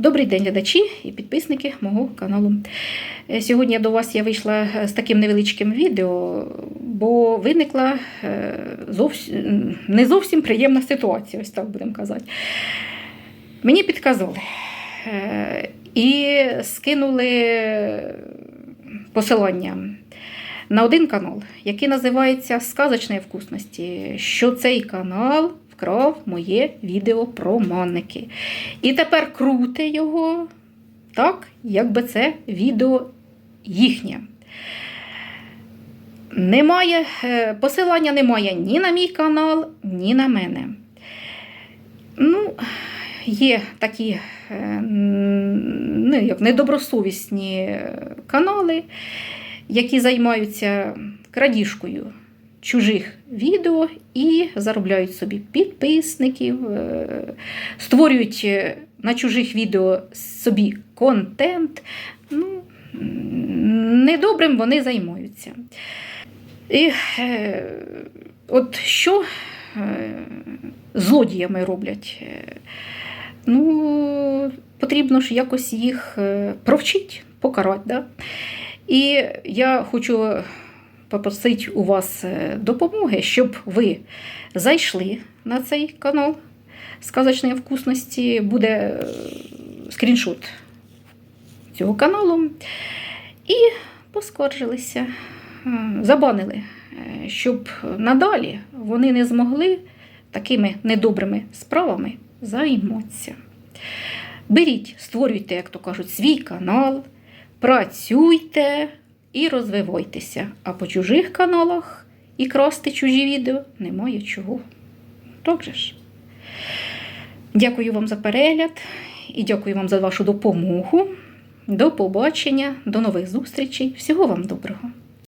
Добрий день, глядачі і підписники мого каналу. Е, Сьогодні до вас я вийшла е, з таким невеличким відео, бо виникла е, зовсім, не зовсім приємна ситуація, ось так будемо казати. Мені підказали і скинули посилання на один канал, який називається Сказочної вкусності, що цей канал вкрав моє відео про манники. І тепер крути його так, якби це відео їхнє. Немає, е, посилання немає ні на мій канал, ні на мене. Ну, є такі е, ну, як недобросовісні канали, які займаються крадіжкою чужих відео і заробляють собі підписників, е, створюють е, на чужих відео собі контент. Ну, недобрим вони займаються. І е, от що злодіями роблять? Ну, потрібно ж якось їх провчити, покарати. Да? І я хочу попросити у вас е, допомоги, щоб ви зайшли на цей канал сказочної вкусності. Буде е, скріншот цього каналу. І поскаржилися, е, забанили, щоб надалі вони не змогли такими недобрими справами займатися. Беріть, створюйте, як то кажуть, свій канал, працюйте і розвивайтеся. А по чужих каналах і красти чужі відео немає чого. Так же ж. Дякую вам за перегляд і дякую вам за вашу допомогу. До побачення, до нових зустрічей. Всього вам доброго!